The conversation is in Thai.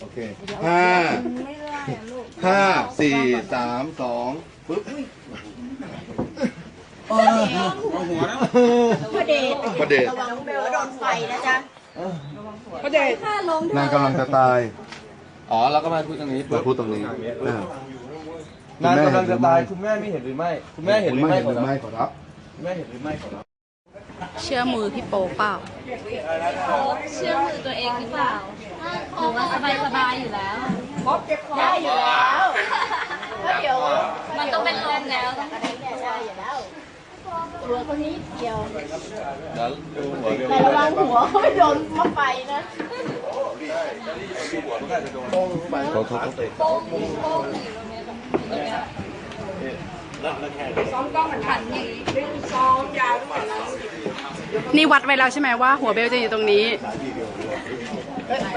โอเคห้าห้าสี่สามสองปึ๊บพระเดชประเดชระวังหัวโดนไฟนะจ๊ะนางกำลังจะตายอ๋อเราก็มาพูดตรงนี้มาพูดตรงนี้อ่า นางกำลังจะตายคุณแม่ไม่เห็นหรือไม่ คุณแม่เห็นหรือไม่หรือไม่ขอรับคุณแม่เห็นหรือไม่ขอรับ เชื่อมือพี่โป๊เปล่า เชื่อมือตัวเองหรือเปล่า หรือว่าสบายสบายอยู่แล้ว ได้อยู่แล้วก็เดี๋ยวมันต้องเป็นลมแล้วต้องอะไรเนี่ยได้อยู่แล้วตัวคนนี้เดียวเดี๋ยวดูหัวเดียวแต่ระวังหัวไม่โดนมะไฟนะเขาเขาเขานี่วัดไว้แล้วใช่ไหมว่าหัวเบลจะอยู่ตรงนี้